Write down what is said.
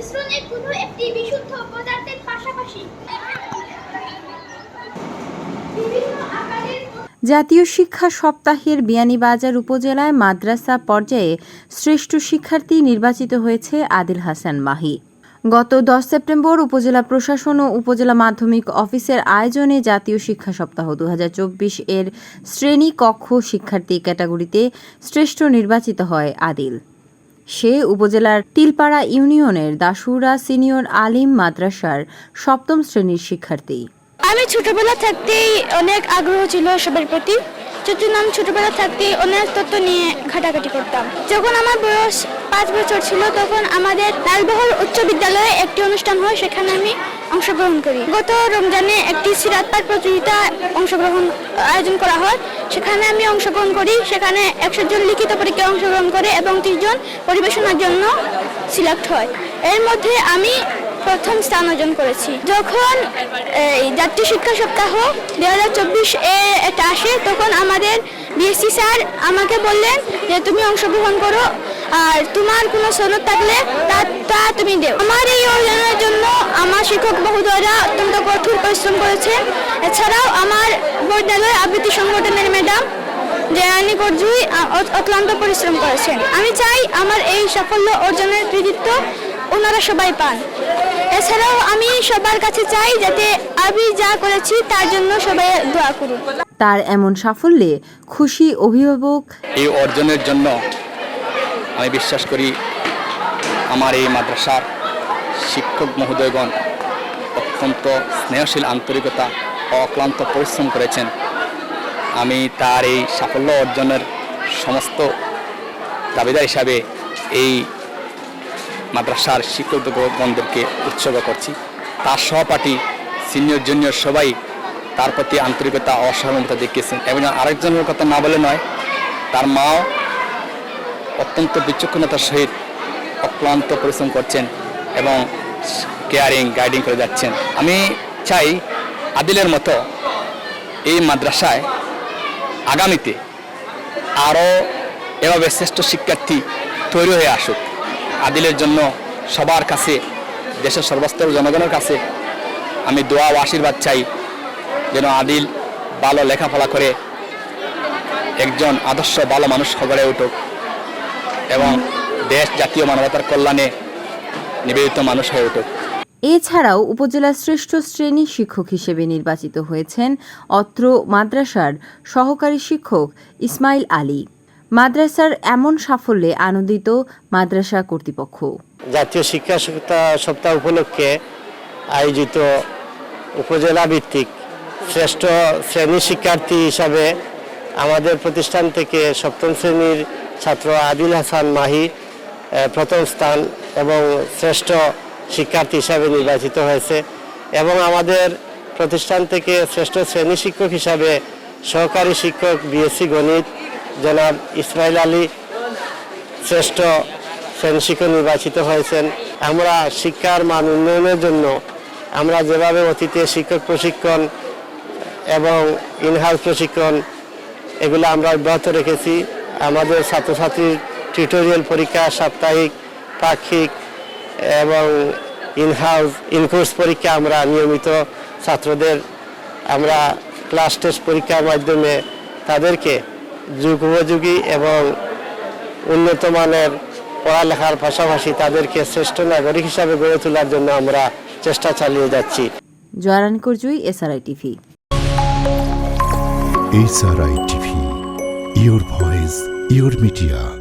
মিশ্রণের কোনো একটি বিশুদ্ধ পদার্থের পাশাপাশি জাতীয় শিক্ষা সপ্তাহের বিয়ানীবাজার উপজেলায় মাদ্রাসা পর্যায়ে শ্রেষ্ঠ শিক্ষার্থী নির্বাচিত হয়েছে আদিল হাসান মাহি। গত দশ সেপ্টেম্বর উপজেলা প্রশাসন ও উপজেলা মাধ্যমিক অফিসের আয়োজনে জাতীয় শিক্ষা সপ্তাহ দু হাজার চব্বিশ এর শ্রেণি কক্ষ শিক্ষার্থী ক্যাটাগরিতে শ্রেষ্ঠ নির্বাচিত হয় আদিল। সে উপজেলার তিলপাড়া ইউনিয়নের দাসুরা সিনিয়র আলিম মাদ্রাসার সপ্তম শ্রেণির শিক্ষার্থী। আমি ছোটবেলা থাকতেই অনেক আগ্রহ ছিল সবার প্রতি। সেজন্য আমি ছোটবেলা থাকতেই অনেক তত্ত্ব নিয়ে ঘাটাঘাটি করতাম। যখন আমার বয়স পাঁচ বছর ছিল, তখন আমাদের লালবহর উচ্চ বিদ্যালয়ে একটি অনুষ্ঠান হয়, সেখানে আমি অংশগ্রহণ করি গত রমজানে একটি সিরাত পাঠ প্রতিযোগিতা অংশগ্রহণ, আয়োজন করা হয়। সেখানে আমি অংশগ্রহণ করি। সেখানে একশো জন লিখিত পরীক্ষায় অংশগ্রহণ করে এবং জন পরিবেশনার জন্য সিলেক্ট হয়। এর মধ্যে আমি প্রথম স্থান অর্জন করেছি। যখন জাতীয় শিক্ষা সপ্তাহ দু হাজার চব্বিশ এ এটা আসে, তখন আমাদের বিএসসি স্যার আমাকে বললেন যে, তুমি অংশগ্রহণ করো। আর তোমার কোনো সনদ থাকলে তা তা তুমি দেও। আমার এই অর্জনের জন্য আমার শিক্ষক মহোদয়রা অত্যন্ত কঠোর পরিশ্রম করেছে। এছাড়াও আমার বিদ্যালয় আবৃত্তি সংগঠনের ম্যাডাম জয়ানি গর্জুই অক্লান্ত পরিশ্রম করেছেন। আমি চাই আমার এই সাফল্য অর্জনের কৃতিত্ব ওনারা সবাই পান। এছাড়াও আমি সবার কাছে চাই যাতে আমি যা করেছি তার জন্য সবাই দোয়া করুন। তার এমন সাফল্যে খুশি অভিভাবক এই অর্জনের জন্য আমি বিশ্বাস করি আমার এই মাদ্রাসার শিক্ষক মহোদয়গণ অত্যন্ত স্নেহশীল আন্তরিকতা অক্লান্ত পরিশ্রম করেছেন। আমি তার এই সাফল্য অর্জনের সমস্ত দাবিদার হিসাবে এই মাদ্রাসার শিক্ষকগণদেরকে উৎসর্গ করছি। তার সহপাঠী, সিনিয়র, জুনিয়র সবাই তার প্রতি আন্তরিকতা ও সহমতা দেখিয়েছেন। এবং আরেকজনের কথা না বলে নয়, তার মাও অত্যন্ত বিচক্ষণতার সহিত অক্লান্ত পরিশ্রম করছেন এবং কেয়ারিং গাইডিং করে যাচ্ছেন। আমি চাই আদিলের মতো এই মাদ্রাসায় আগামীতে আরও এভাবে শ্রেষ্ঠ শিক্ষার্থী তৈরি হয়ে আসুক। আদিলের জন্য সবার কাছে, দেশের সর্বস্তর জনগণের কাছে আমি দোয়া ও আশীর্বাদ চাই যেন আদিল ভালো লেখাপড়া করে একজন আদর্শ, ভালো মানুষ গড়ে উঠুক। এবং দেশ জাতীয় মানবতার কল্যাণে নিবেদিত মানুষ হয়ে উঠুক। এছাড়াও উপজেলার শ্রেষ্ঠ শ্রেণি শিক্ষক হিসেবে নির্বাচিত হয়েছেন অত্র মাদ্রাসার সহকারী শিক্ষক ইসমাইল আলী। মাদ্রাসার এমন সাফল্যে আনন্দিত মাদ্রাসা কর্তৃপক্ষ। জাতীয় শিক্ষা সপ্তাহ সপ্তাহ উপলক্ষে আয়োজিত উপজেলা ভিত্তিক শ্রেষ্ঠ শ্রেণি শিক্ষার্থী হিসাবে আমাদের প্রতিষ্ঠান থেকে সপ্তম শ্রেণির ছাত্র আদিল হাসান মাহি প্রথম স্থান এবং শ্রেষ্ঠ শিক্ষার্থী হিসাবে নির্বাচিত হয়েছে এবং আমাদের প্রতিষ্ঠান থেকে শ্রেষ্ঠ শ্রেণি শিক্ষক হিসাবে সহকারী শিক্ষক বিএসসি গণিত, জনাব ইসমাইল আলী শ্রেষ্ঠ শ্রেণি শিক্ষক নির্বাচিত হয়েছেন। আমরা শিক্ষার মান উন্নয়নের জন্য আমরা যেভাবে অতীতে শিক্ষক প্রশিক্ষণ এবং ইনহাউস প্রশিক্ষণ এগুলো আমরা অব্যাহত রেখেছি। আমাদের ছাত্রছাত্রীর টিউটোরিয়াল পরীক্ষা সাপ্তাহিক পাক্ষিক এবং ইনহাউস ইনকোর্স পরীক্ষা আমরা নিয়মিত ছাত্রদের আমরা ক্লাস টেস্ট পরীক্ষার মাধ্যমে তাদেরকে যুগ উপযোগী এবং উন্নত মানের পড়ালেখার পাশাপাশি তাদেরকে শ্রেষ্ঠ নাগরিক হিসাবে গড়ে তোলার জন্য আমরা চেষ্টা চালিয়ে যাচ্ছি। জয়ারান করজুই SRI TV SRI TV, your your media.